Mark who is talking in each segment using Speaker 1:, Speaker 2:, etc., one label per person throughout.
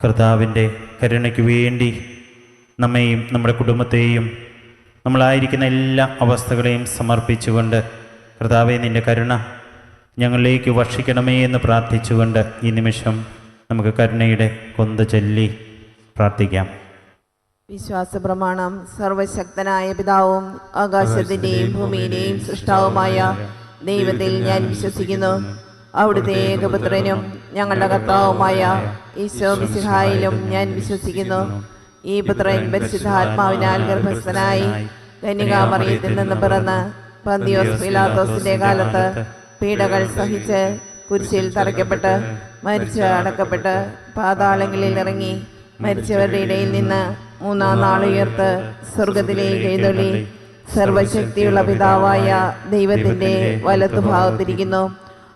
Speaker 1: കർത്താവിന്റെ കരുണയ്ക്ക് വേണ്ടി നമ്മെയും നമ്മുടെ കുടുംബത്തെയും നമ്മളായിരിക്കുന്ന എല്ലാ അവസ്ഥകളെയും സമർപ്പിച്ചുകൊണ്ട് കർത്താവെ നിന്റെ കരുണ ഞങ്ങളിലേക്ക് വർഷിക്കണമേ എന്ന് പ്രാർത്ഥിച്ചുകൊണ്ട് ഈ നിമിഷം നമുക്ക് കരുണയുടെ കൊന്ത ചൊല്ലി പ്രാർത്ഥിക്കാം.
Speaker 2: വിശ്വാസ പ്രമാണം സർവശക്തനായ പിതാവും ആകാശത്തിന്റെയും ഭൂമിയിലെയും സൃഷ്ടാവുമായ ദൈവത്തിൽ ഞാൻ വിശ്വസിക്കുന്നു. അവിടുത്തെ ഏകപുത്രനും ഞങ്ങളുടെ കർത്താവുമായ ഈശോ മിസിഹായിലും ഞാൻ വിശ്വസിക്കുന്നു. ഈ പുത്രൻ പരിശുദ്ധാത്മാവിനാൽ ഗർഭസ്ഥനായി കന്യകാമറിയത്തിൽ നിന്ന് പിറന്ന് പന്തിയോസ് പിലാത്തോസിന്റെ കാലത്ത് പീഡകൾ സഹിച്ച് കുരിശിൽ തറയ്ക്കപ്പെട്ട് മരിച്ച് അടക്കപ്പെട്ട് പാതാളങ്ങളിൽ ഇറങ്ങി മരിച്ചവരുടെ ഇടയിൽ നിന്ന് മൂന്നാം നാൾ ഉയർത്ത് സ്വർഗത്തിലേക്ക് എഴുന്നള്ളി സർവശക്തിയുള്ള പിതാവായ ദൈവത്തിന്റെ വലത്തുഭാഗത്തിരിക്കുന്നു.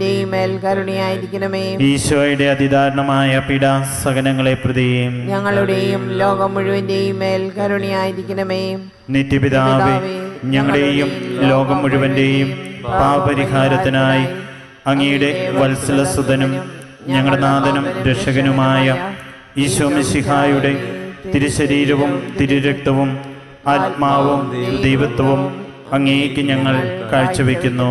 Speaker 2: മുഴുവന്റെയും മേൽ കരുണയായിരിക്കണമേ.
Speaker 1: ഈശോയുടെ അതിദാരുണമായ പീഡാസകനങ്ങളെ പ്രതിയും
Speaker 2: ഞങ്ങളുടെയും ലോകം മുഴുവന്റെയും മേൽ കരുണയായിരിക്കണമേ.
Speaker 1: നിത്യപിതാവേ ഞങ്ങളുടെയും ലോകം മുഴുവന്റെയും പാപരിഹാരത്തിനായി അങ്ങയുടെ വത്സലസുതനും ഞങ്ങളുടെ നാഥനും രക്ഷകനുമായ ഈശോമിശിഹായുടെ തിരുശരീരവും തിരുരക്തവും ആത്മാവും ദൈവത്വവും അങ്ങേക്ക് ഞങ്ങൾ കാഴ്ചവെക്കുന്നു.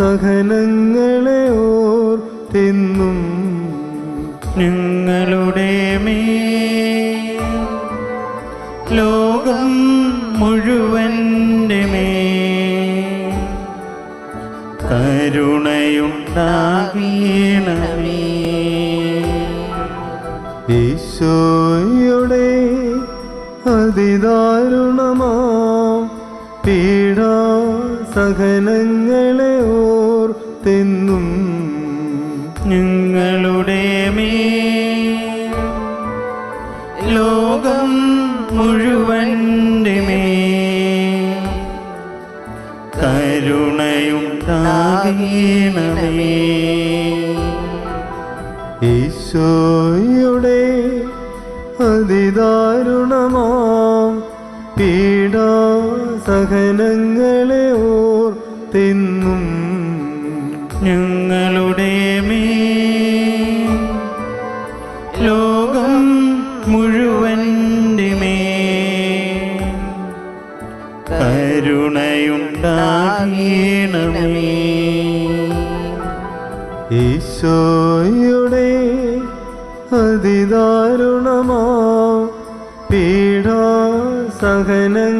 Speaker 3: പീഡാസഹനങ്ങളെ ഓർത്തെന്നും
Speaker 1: ഞങ്ങളുടെ മേ ലോകം മുഴുവന്റെ മേ കരുണയുണ്ടാകീണമേ.
Speaker 3: ഈശോയുടെ
Speaker 1: ലോകം മുഴുവന്റെ കരുണയും
Speaker 3: ഈശോയുടെ അതിദാരുണമാം ഓർ തിന്നും
Speaker 1: ഞങ്ങളുടെ മേൽ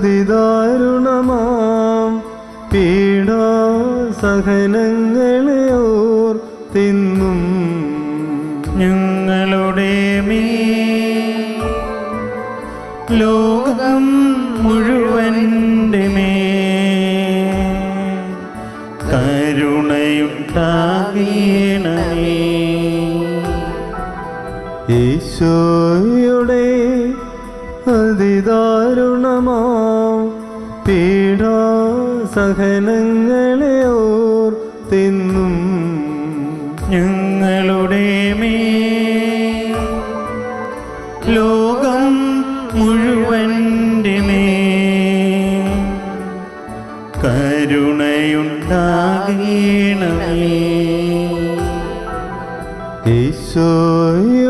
Speaker 3: അതിദാരുണമാം ഓർ തിന്നും.
Speaker 1: ഞങ്ങളുടെ മേൽ ലോകം മുഴുവന്റെ മേൽ കരുണയുണ്ടാകണമേ.
Speaker 3: ഈശോയുടെ അതിദാരുണമാം. ഓർ തിന്നും
Speaker 1: ഞങ്ങളുടെ മേ ലോകം മുഴുവന്റെ മേ കരുണയുണ്ടാകണമേ.
Speaker 3: ഈശോയുടെ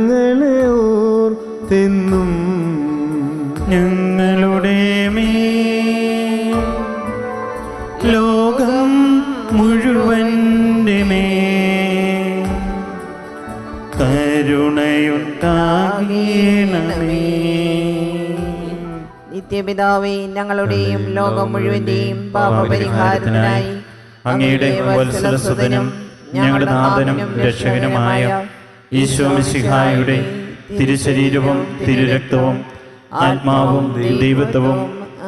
Speaker 1: കരുണയുണ്ടാകീണമേ.
Speaker 2: നിത്യപിതാവേ ഞങ്ങളുടെയും ലോകം മുഴുവന്റെയും പാപപരിഹാരത്തിനായി
Speaker 1: അങ്ങയുടെ വത്സലസുതനും ഞങ്ങളുടെ നാഥനും രക്ഷകനുമായ ഈശോ മിശിഹായുടെ തിരുശരീരവും തിരുരക്തവും ആത്മാവും ദൈവത്വവും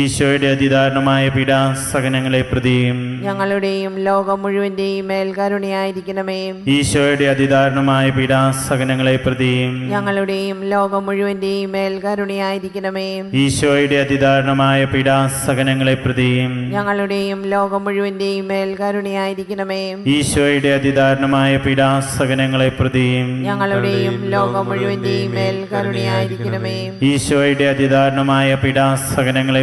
Speaker 1: ഈശോയുടെ അതിദാരുണമായ പീഡാസകനങ്ങളെ പ്രതിയും.
Speaker 2: ഞങ്ങളുടെയും ലോകം മുഴുവന്റെയും മേൽകരുണയായിരിക്കണമേ
Speaker 1: ഈശോയുടെ അതിദാരുണമായ പീഡാസകനങ്ങളെ പ്രതിയും.
Speaker 2: ഞങ്ങളുടെയും ലോകം മുഴുവന്റെയും മേൽകരുണയായിരിക്കണമേ
Speaker 1: ഈശോയുടെ അതിദാരുണമായ പീഡാസകനങ്ങളെ പ്രതിയും.
Speaker 2: ഞങ്ങളുടെയും ലോകം മുഴുവന്റെയും മേൽകരുണയായിരിക്കണമേ
Speaker 1: ഈശോയുടെ അതിദാരുണമായ പീഡാസകനങ്ങളെ പ്രതിയും.
Speaker 2: ഞങ്ങളുടെയും ലോകം മുഴുവന്റെയും മേൽ കരുണയായിരിക്കണമേ.
Speaker 1: ഈശോയുടെ അതിദാരുണമായ പീഡാസകനങ്ങളെ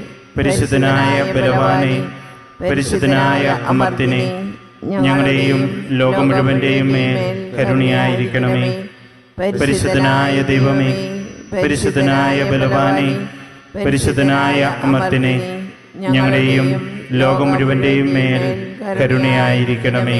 Speaker 1: പരിശുദ്ധനായ ബലവാനെ പരിശുദ്ധനായ അമർത്തിനെ ഞങ്ങളുടെയും ലോകം മുഴുവന്റെയും മേൽ കരുണയായിരിക്കണമേ. പരിശുദ്ധനായ ദൈവമേ പരിശുദ്ധനായ ബലവാനെ പരിശുദ്ധനായ അമർത്തിനെ ഞങ്ങളുടെയും ലോകം മുഴുവന്റെയും മേൽ കരുണയായിരിക്കണമേ.